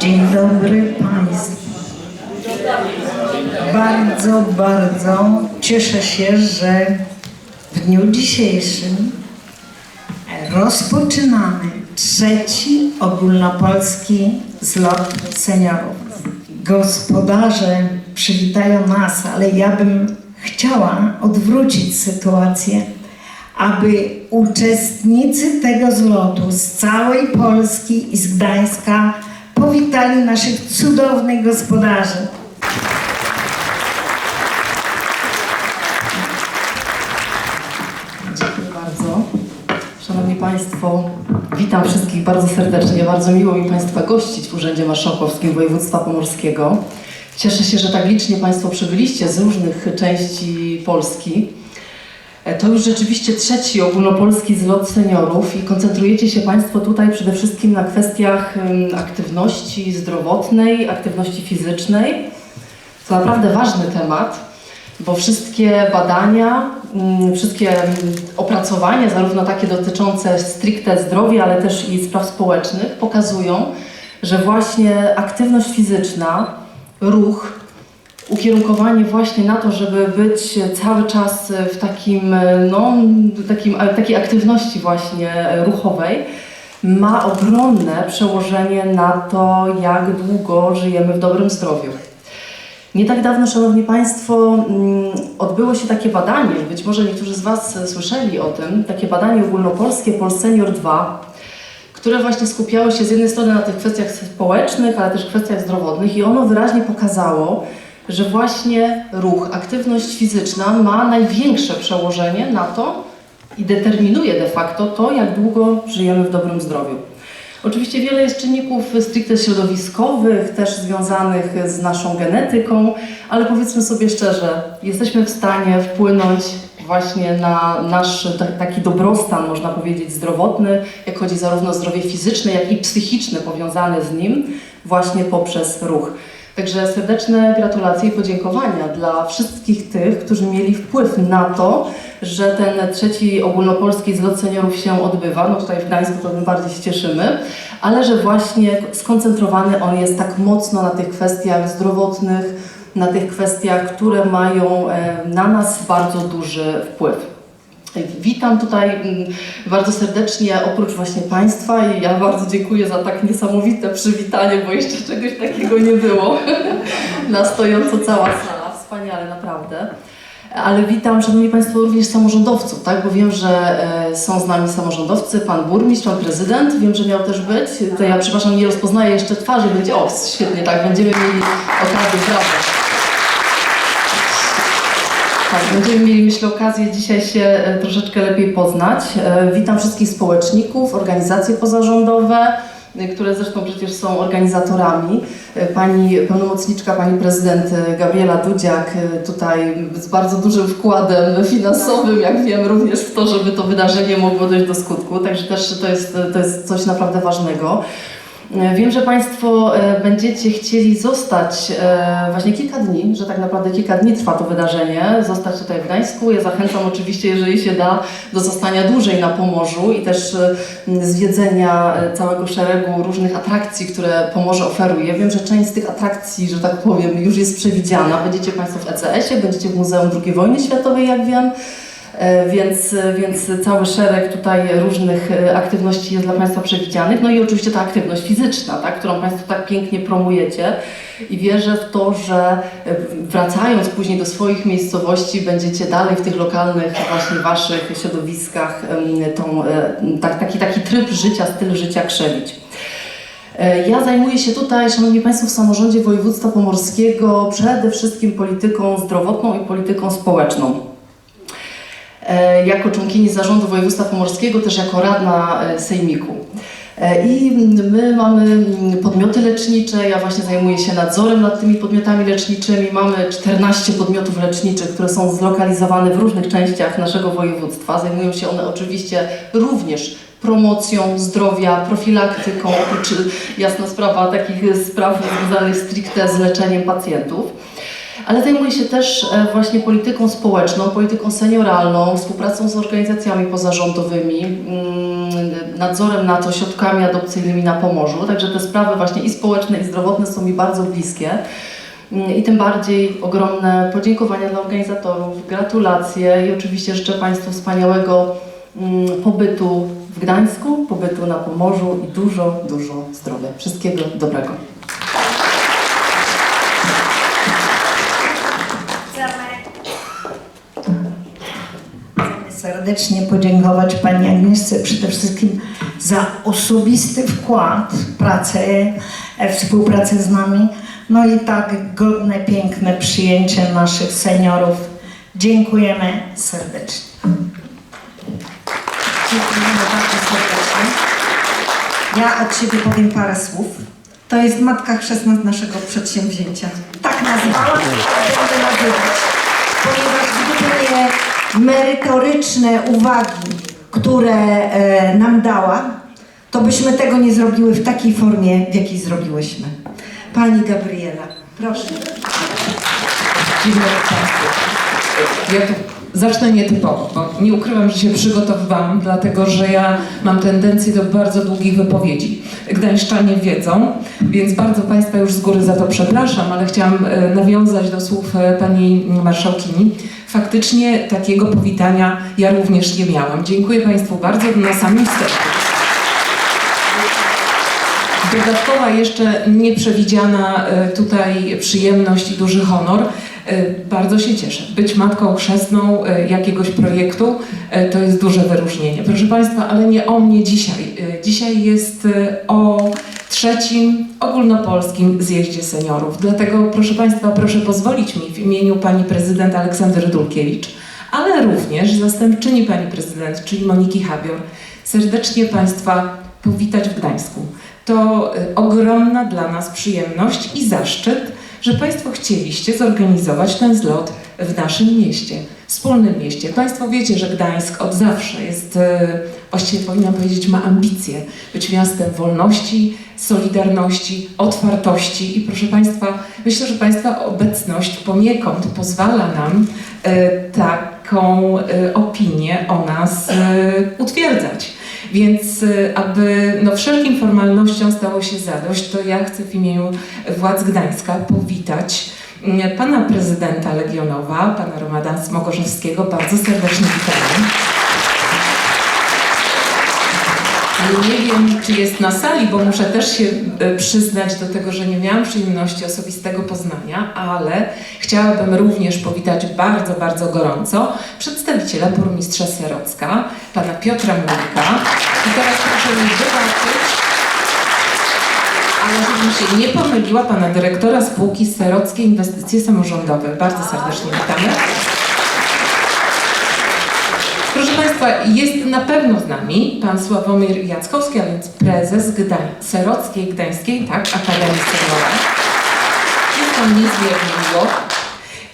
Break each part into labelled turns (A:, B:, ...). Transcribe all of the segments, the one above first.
A: Dzień dobry Państwu. Bardzo, bardzo cieszę się, że w dniu dzisiejszym rozpoczynamy trzeci ogólnopolski zlot seniorów. Gospodarze przywitają nas, ale ja bym chciała odwrócić sytuację, aby uczestnicy tego zlotu z całej Polski i z Gdańska powitali naszych cudownych gospodarzy.
B: Dziękuję bardzo. Szanowni Państwo, witam wszystkich bardzo serdecznie. Bardzo miło mi Państwa gościć w Urzędzie Marszałkowskim Województwa Pomorskiego. Cieszę się, że tak licznie Państwo przybyliście z różnych części Polski. E, To już rzeczywiście trzeci ogólnopolski zlot seniorów i koncentrujecie się Państwo tutaj przede wszystkim na kwestiach aktywności zdrowotnej, aktywności fizycznej. To naprawdę ważny temat, bo wszystkie badania, mm, wszystkie opracowania, zarówno takie dotyczące stricte zdrowia, ale też i spraw społecznych, pokazują, że właśnie aktywność fizyczna, ruch, ukierunkowanie właśnie na to, żeby być cały czas w takim, no, takim, takiej aktywności właśnie ruchowej, ma ogromne przełożenie na to, jak długo żyjemy w dobrym zdrowiu. Nie tak dawno, Szanowni Państwo, mm, odbyło się takie badanie, być może niektórzy z Was słyszeli o tym, takie badanie ogólnopolskie Polsenior 2, które właśnie skupiało się z jednej strony na tych kwestiach społecznych, ale też kwestiach zdrowotnych i ono wyraźnie pokazało, że właśnie ruch, aktywność fizyczna ma największe przełożenie na to i determinuje de facto to, jak długo żyjemy w dobrym zdrowiu. Oczywiście wiele jest czynników stricte środowiskowych, też związanych z naszą genetyką, ale powiedzmy sobie szczerze, jesteśmy w stanie wpłynąć właśnie na nasz ta- taki dobrostan, można powiedzieć, zdrowotny, jak chodzi zarówno o zdrowie fizyczne, jak i psychiczne powiązane z nim, właśnie poprzez ruch. Także serdeczne gratulacje i podziękowania dla wszystkich tych, którzy mieli wpływ na to, że ten trzeci ogólnopolski zlot seniorów się odbywa. No tutaj w Gdańsku to tym bardziej się cieszymy, ale że właśnie skoncentrowany on jest tak mocno na tych kwestiach zdrowotnych, na tych kwestiach, które mają e, na nas bardzo duży wpływ. Witam tutaj mm, bardzo serdecznie, oprócz właśnie Państwa i ja bardzo dziękuję za tak niesamowite przywitanie, bo jeszcze czegoś takiego nie było. Na stojąco cała sala, wspaniale naprawdę. Ale witam, Szanowni Państwo, również samorządowców, tak? bo wiem, że e, są z nami samorządowcy, Pan Burmistrz, Pan Prezydent, wiem, że miał też być. To ja, przepraszam, nie rozpoznaję jeszcze twarzy, będzie, o, świetnie, tak, będziemy mieli okazję. Tak, będziemy mieli, myślę, okazję dzisiaj się e, troszeczkę lepiej poznać. E, Witam wszystkich społeczników, organizacje pozarządowe, e, które zresztą przecież są organizatorami. Pani pełnomocniczka, pani prezydent Gabriela Dudziak tutaj z bardzo dużym wkładem finansowym, jak wiem, również w to, żeby to wydarzenie mogło dojść do skutku. Także też to jest, to jest coś naprawdę ważnego. E, Wiem, że Państwo e, będziecie chcieli zostać e, właśnie kilka dni, że tak naprawdę kilka dni trwa to wydarzenie, zostać tutaj w Gdańsku. Ja zachęcam oczywiście, jeżeli się da, do zostania dłużej na Pomorzu i też zwiedzenia całego szeregu różnych atrakcji, które Pomorze oferuje. Wiem, że część z tych atrakcji, że tak powiem, już jest przewidziana. Będziecie Państwo w ECS-ie, będziecie w Muzeum II Wojny Światowej, jak wiem. E, Więc, więc cały szereg tutaj różnych e, aktywności jest dla Państwa przewidzianych. No i oczywiście ta aktywność fizyczna, tak, którą Państwo tak pięknie promujecie. I wierzę w to, że e, wracając później do swoich miejscowości, będziecie dalej w tych lokalnych właśnie Waszych środowiskach tą, tak, taki, taki tryb życia, styl życia krzewić. Ja zajmuję się tutaj, Szanowni Państwo, w samorządzie województwa pomorskiego przede wszystkim polityką zdrowotną i polityką społeczną. E, jako członkini zarządu województwa pomorskiego, też jako radna e, sejmiku. E, I my mamy mm, podmioty lecznicze, ja właśnie zajmuję się nadzorem nad tymi podmiotami leczniczymi. Mamy 14 podmiotów leczniczych, które są zlokalizowane w różnych częściach naszego województwa. Zajmują się one oczywiście również promocją zdrowia, profilaktyką, oprócz jasna sprawa takich spraw związanych stricte z leczeniem pacjentów ale zajmuje się też e, właśnie polityką społeczną, polityką senioralną, współpracą z organizacjami pozarządowymi, mm, nadzorem nad ośrodkami adopcyjnymi na Pomorzu, także te sprawy właśnie i społeczne, i zdrowotne są mi bardzo bliskie. Mm, I tym bardziej ogromne podziękowania dla organizatorów, gratulacje i oczywiście życzę Państwu wspaniałego mm, pobytu w Gdańsku, pobytu na Pomorzu i dużo, dużo zdrowia. Wszystkiego dobrego.
A: Serdecznie podziękować Pani Agnieszce przede wszystkim za osobisty wkład, pracę, e, współpracę z nami, no i tak godne, piękne przyjęcie naszych seniorów. Dziękujemy serdecznie.
C: Dziękujemy bardzo serdecznie. Ja od siebie powiem parę słów. To jest matka chrzestna naszego przedsięwzięcia. Tak tak będę nazywać. Ponieważ gdyby nie merytoryczne uwagi, które e, nam dała, to byśmy tego nie zrobiły w takiej formie, w jakiej zrobiłyśmy. Pani Gabriela, proszę.
D: Państwu. Ja tu zacznę nietypowo, bo nie ukrywam, że się przygotowywałam, dlatego że ja mam tendencję do bardzo długich wypowiedzi. Gdańszczanie wiedzą, więc bardzo Państwa już z góry za to przepraszam, ale chciałam e, nawiązać do słów e, Pani Marszałkini. Faktycznie takiego powitania ja również nie miałam. Dziękuję Państwu bardzo na samym wstępie. Dodatkowa jeszcze nieprzewidziana e, tutaj przyjemność i duży honor. E, Bardzo się cieszę. Być matką chrzestną e, jakiegoś projektu e, to jest duże wyróżnienie. Proszę Państwa, ale nie o mnie dzisiaj. Dzisiaj jest o trzecim ogólnopolskim zjeździe seniorów. Dlatego proszę Państwa, proszę pozwolić mi w imieniu Pani Prezydent Aleksander Dulkiewicz, ale również zastępczyni Pani Prezydent, czyli Moniki Habior, serdecznie Państwa powitać w Gdańsku. To ogromna dla nas przyjemność i zaszczyt, że Państwo chcieliście zorganizować ten zlot w naszym mieście, wspólnym mieście. Państwo wiecie, że Gdańsk od zawsze jest, y, właściwie powinnam powiedzieć, ma ambicje być miastem wolności, solidarności, otwartości i proszę Państwa, myślę, że Państwa obecność poniekąd pozwala nam y, taką y, opinię o nas utwierdzać. Więc y, aby no, wszelkim formalnościom stało się zadość, to ja chcę w imieniu władz Gdańska powitać mm, pana prezydenta Legionowa, pana Romana Smogorzewskiego. Bardzo serdecznie witamy. Nie wiem, czy jest na sali, bo muszę też się e, przyznać do tego, że nie miałam przyjemności osobistego poznania, ale chciałabym również powitać bardzo, bardzo gorąco przedstawiciela burmistrza Serocka, pana Piotra Mulika. I teraz proszę mi wybaczyć, ale żebym się nie pomyliła, pana dyrektora spółki Serockie Inwestycje Samorządowe. Bardzo serdecznie witamy. Proszę Państwa, jest na pewno z nami pan Sławomir Jackowski, a więc prezes Gdań, Serockiej Gdańskiej, tak, Akademii Seniora. Jest nam niezmiernie miło.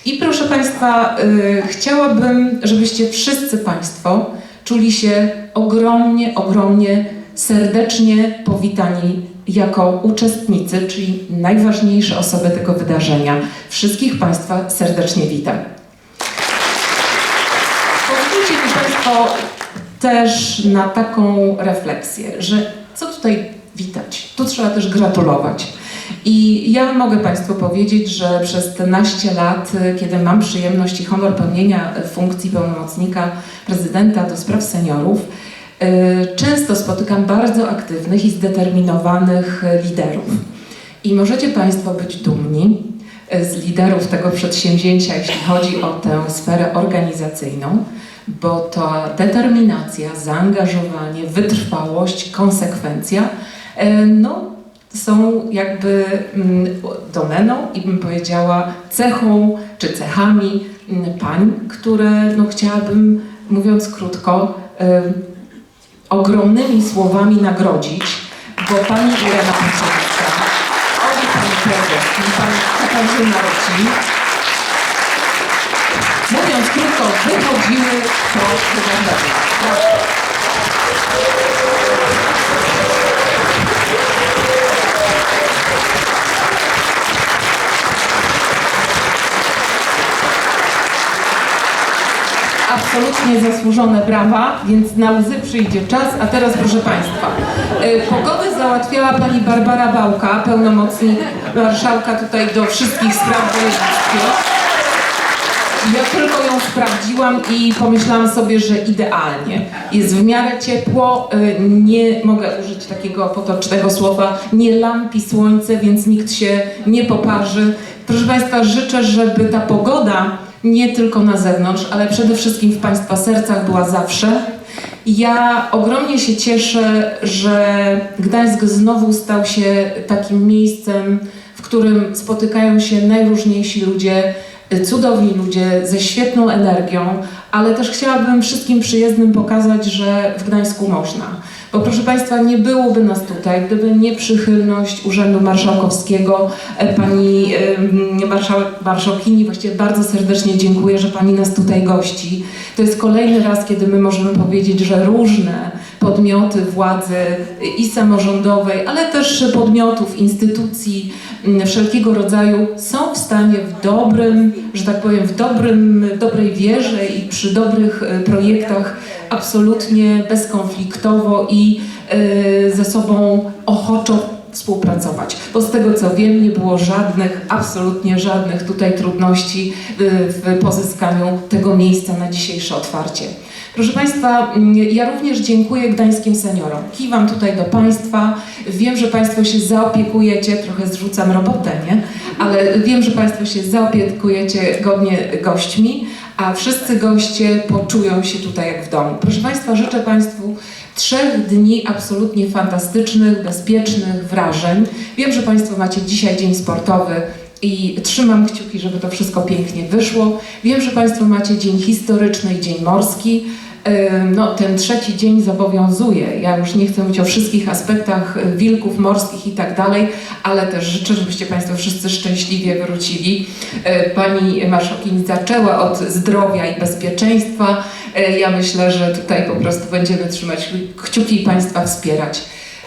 D: I proszę Państwa, y, chciałabym, żebyście wszyscy Państwo czuli się ogromnie, ogromnie serdecznie powitani jako uczestnicy, czyli najważniejsze osoby tego wydarzenia. Wszystkich Państwa serdecznie witam. Państwo też na taką refleksję, że co tutaj witać? Tu trzeba też gratulować. I ja mogę Państwu powiedzieć, że przez te naście lat, kiedy mam przyjemność i honor pełnienia funkcji pełnomocnika prezydenta do spraw seniorów, y, często spotykam bardzo aktywnych i zdeterminowanych liderów. I możecie Państwo być dumni z liderów tego przedsięwzięcia, jeśli chodzi o tę sferę organizacyjną, bo ta determinacja, zaangażowanie, wytrwałość, konsekwencja e, no, są jakby mm, domeną i bym powiedziała cechą czy cechami mm, pań, które no, chciałabym, mówiąc krótko, e, ogromnymi słowami nagrodzić, bo pani Irena Pączewicza, obie pani prezes pani Katarzyna Rocin, krótko, wychodziły po wydarzeniu. absolutnie zasłużone brawa, więc na łzy przyjdzie czas. A teraz proszę Państwa, y, pogodę załatwiała Pani Barbara Bałka, pełnomocnik marszałka tutaj do wszystkich spraw wojewódzkich. Ja tylko ją sprawdziłam i pomyślałam sobie, że idealnie. Jest w miarę ciepło, y, nie mogę użyć takiego potocznego słowa, nie lampi słońce, więc nikt się nie poparzy. Proszę Państwa, życzę, żeby ta pogoda nie tylko na zewnątrz, ale przede wszystkim w Państwa sercach była zawsze. Ja ogromnie się cieszę, że Gdańsk znowu stał się takim miejscem, w którym spotykają się najróżniejsi ludzie, cudowni ludzie ze świetną energią, ale też chciałabym wszystkim przyjezdnym pokazać, że w Gdańsku można. Bo proszę Państwa, nie byłoby nas tutaj, gdyby nie przychylność Urzędu Marszałkowskiego, e, Pani Marszałkini, właściwie bardzo serdecznie dziękuję, że Pani nas tutaj gości. To jest kolejny raz, kiedy my możemy powiedzieć, że różne podmioty władzy i samorządowej, ale też podmiotów, instytucji m, wszelkiego rodzaju są w stanie w dobrym, że tak powiem, w dobrym, dobrej wierze i przy dobrych e, projektach absolutnie bezkonfliktowo i e, ze sobą ochoczo współpracować. Bo z tego co wiem, nie było żadnych, absolutnie żadnych tutaj trudności e, w pozyskaniu tego miejsca na dzisiejsze otwarcie. Proszę Państwa, mm, ja również dziękuję gdańskim seniorom. Kiwam tutaj do Państwa. Wiem, że Państwo się zaopiekujecie, trochę zrzucam robotę, nie? Ale wiem, że Państwo się zaopiekujecie godnie gośćmi, a wszyscy goście poczują się tutaj jak w domu. Proszę Państwa, życzę Państwu trzech dni absolutnie fantastycznych, bezpiecznych wrażeń. Wiem, że Państwo macie dzisiaj dzień sportowy i trzymam kciuki, żeby to wszystko pięknie wyszło. Wiem, że Państwo macie dzień historyczny i dzień morski. No, ten trzeci dzień zobowiązuje. Ja już nie chcę mówić o wszystkich aspektach y, wilków morskich i tak dalej, ale też życzę, żebyście Państwo wszyscy szczęśliwie wrócili. Y, Pani marszałkini zaczęła od zdrowia i bezpieczeństwa. Y, Ja myślę, że tutaj po prostu będziemy trzymać kciuki i Państwa wspierać.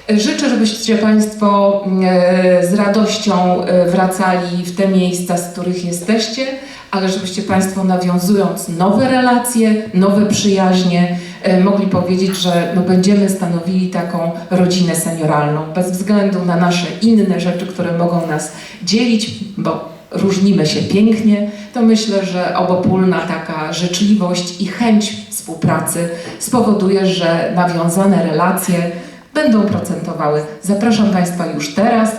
D: Życzę, żebyście Państwo e, z radością e, wracali w te miejsca, z których jesteście, ale żebyście Państwo nawiązując nowe relacje, nowe przyjaźnie, e, mogli powiedzieć, że no, będziemy stanowili taką rodzinę senioralną, bez względu na nasze inne rzeczy, które mogą nas dzielić, bo różnimy się pięknie, to myślę, że obopólna taka życzliwość i chęć współpracy spowoduje, że nawiązane relacje będą procentowały. Zapraszam Państwa już teraz,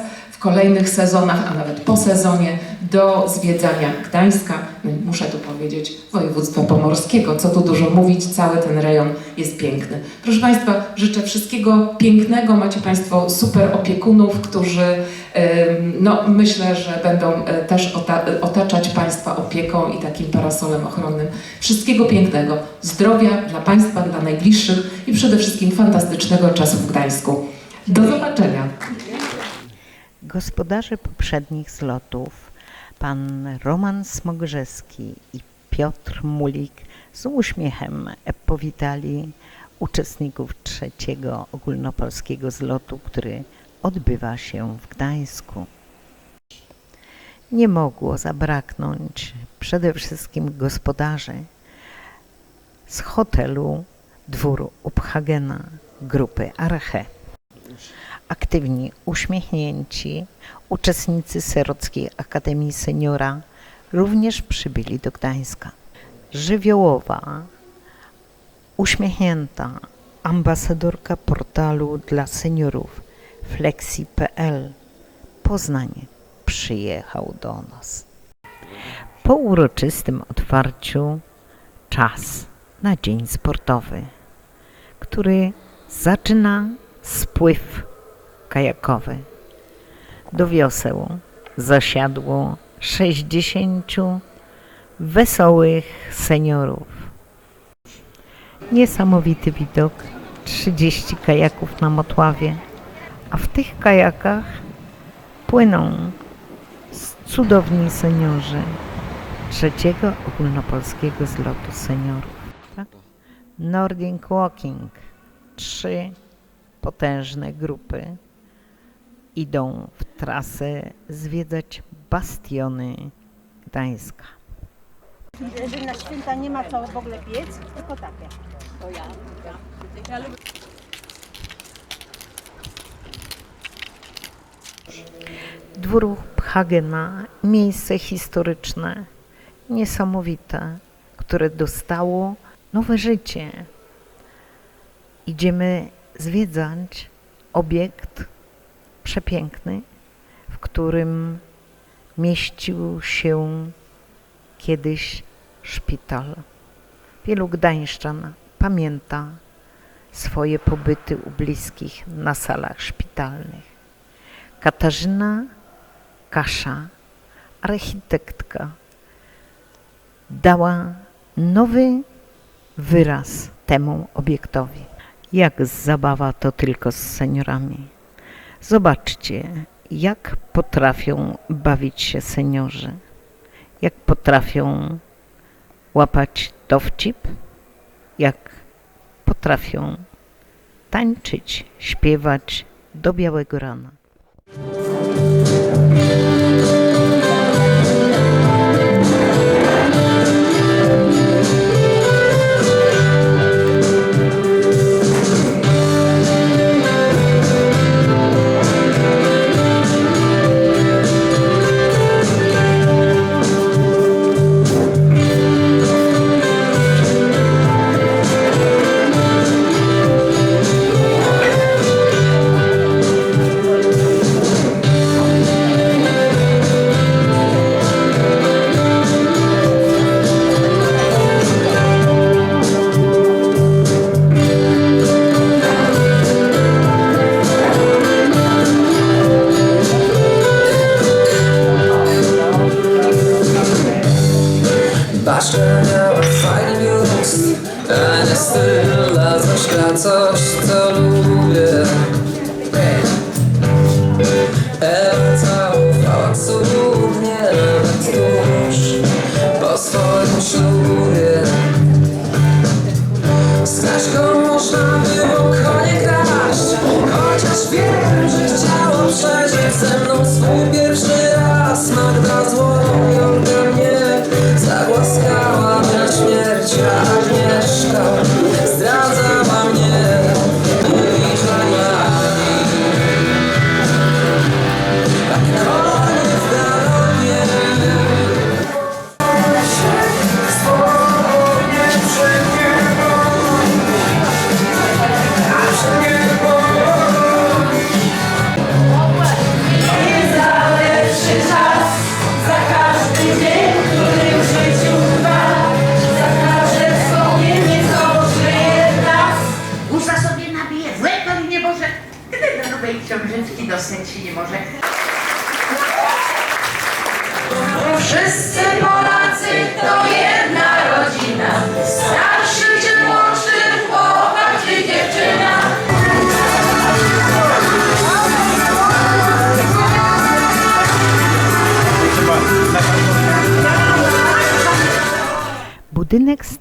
D: kolejnych sezonach, a nawet po sezonie, do zwiedzania Gdańska, no muszę tu powiedzieć, województwa pomorskiego. Co tu dużo mówić, cały ten rejon jest piękny. Proszę Państwa, życzę wszystkiego pięknego. Macie Państwo super opiekunów, którzy no, myślę, że będą e, też ota- otaczać Państwa opieką i takim parasolem ochronnym. Wszystkiego pięknego, zdrowia dla Państwa, dla najbliższych i przede wszystkim fantastycznego czasu w Gdańsku. Do zobaczenia.
E: Gospodarze poprzednich zlotów, pan Roman Smogrzewski i Piotr Mulik z uśmiechem powitali uczestników trzeciego ogólnopolskiego zlotu, który odbywa się w Gdańsku. Nie mogło zabraknąć przede wszystkim gospodarzy z hotelu Dwór Uphagena grupy Arche aktywni, uśmiechnięci uczestnicy Serockiej Akademii Seniora również przybyli do Gdańska. Żywiołowa, uśmiechnięta ambasadorka portalu dla seniorów flexi.pl Poznań przyjechał do nas. Po uroczystym otwarciu czas na dzień sportowy, który zaczyna spływ kajakowy. Do wioseł zasiadło 60 wesołych seniorów. Niesamowity widok 30 kajaków na Motławie, a w tych kajakach płyną cudowni seniorzy trzeciego ogólnopolskiego zlotu seniorów. Tak? Nordic Walking. Trzy potężne grupy idą w trasę zwiedzać bastiony Gdańska.
F: Jeżeli na święta nie ma co w ogóle piec, tylko takie.
E: Dwór Hagena, miejsce historyczne, niesamowite, które dostało nowe życie. Idziemy zwiedzać obiekt przepiękny, w którym mieścił się kiedyś szpital. Wielu Gdańszczan pamięta swoje pobyty u bliskich na salach szpitalnych. Katarzyna Kasza, architektka, dała nowy wyraz temu obiektowi. Jak zabawa to tylko z seniorami. Zobaczcie, jak potrafią bawić się seniorzy, jak potrafią łapać dowcip, jak potrafią tańczyć, śpiewać do białego rana.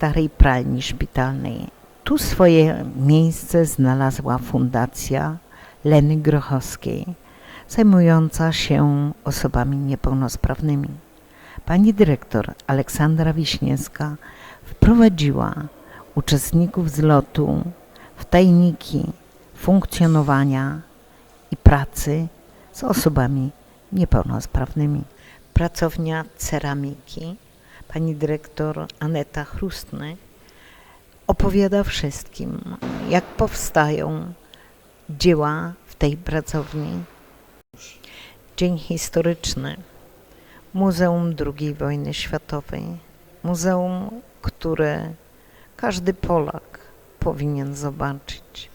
E: Starej pralni szpitalnej. Tu swoje miejsce znalazła Fundacja Leny Grochowskiej, zajmująca się osobami niepełnosprawnymi. Pani dyrektor Aleksandra Wiśniewska wprowadziła uczestników zlotu w tajniki funkcjonowania i pracy z osobami niepełnosprawnymi. Pracownia ceramiki pani dyrektor Aneta Chrustny opowiada wszystkim, jak powstają dzieła w tej pracowni. Dzień historyczny, Muzeum II wojny światowej, muzeum, które każdy Polak powinien zobaczyć.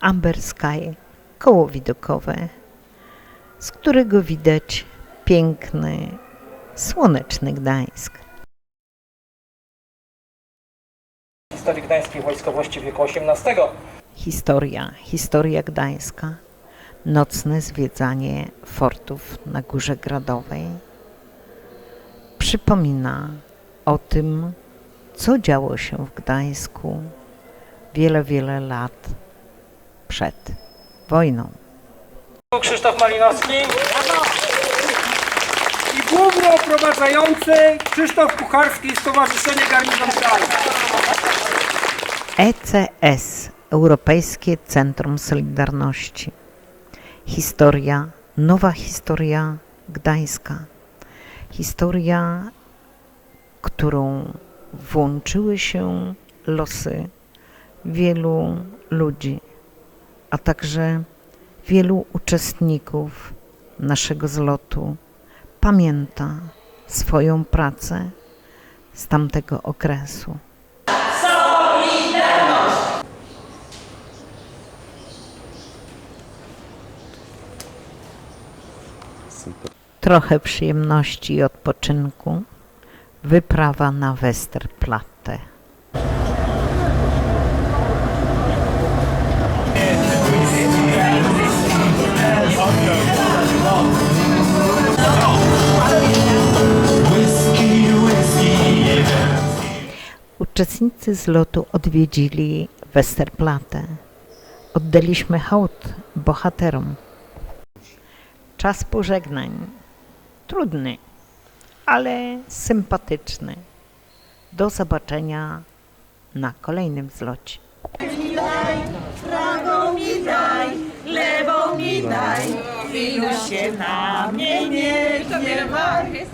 E: Amber Sky, koło widokowe, z którego widać piękny, słoneczny Gdańsk.
G: historii gdańskiej wojskowości wieku XVIII.
E: Historia, historia Gdańska, nocne zwiedzanie fortów na Górze Gradowej przypomina o tym, co działo się w Gdańsku wiele, wiele lat przed wojną.
G: Krzysztof Malinowski.
H: I główny oprowadzający Krzysztof Kucharski, Stowarzyszenie Garnizon Kraju.
E: ECS Europejskie Centrum Solidarności. Historia, nowa historia Gdańska. Historia, którą włączyły się losy wielu ludzi, a także wielu uczestników naszego zlotu pamięta swoją pracę z tamtego okresu. Trochę przyjemności i odpoczynku. Wyprawa na Westerplatte. Uczestnicy zlotu odwiedzili Westerplatte. Oddaliśmy hołd bohaterom. Czas pożegnań. Trudny, ale sympatyczny. Do zobaczenia na kolejnym zlocie.
I: Prawą mi daj, lewą mi daj, się na mnie nie gniewaj.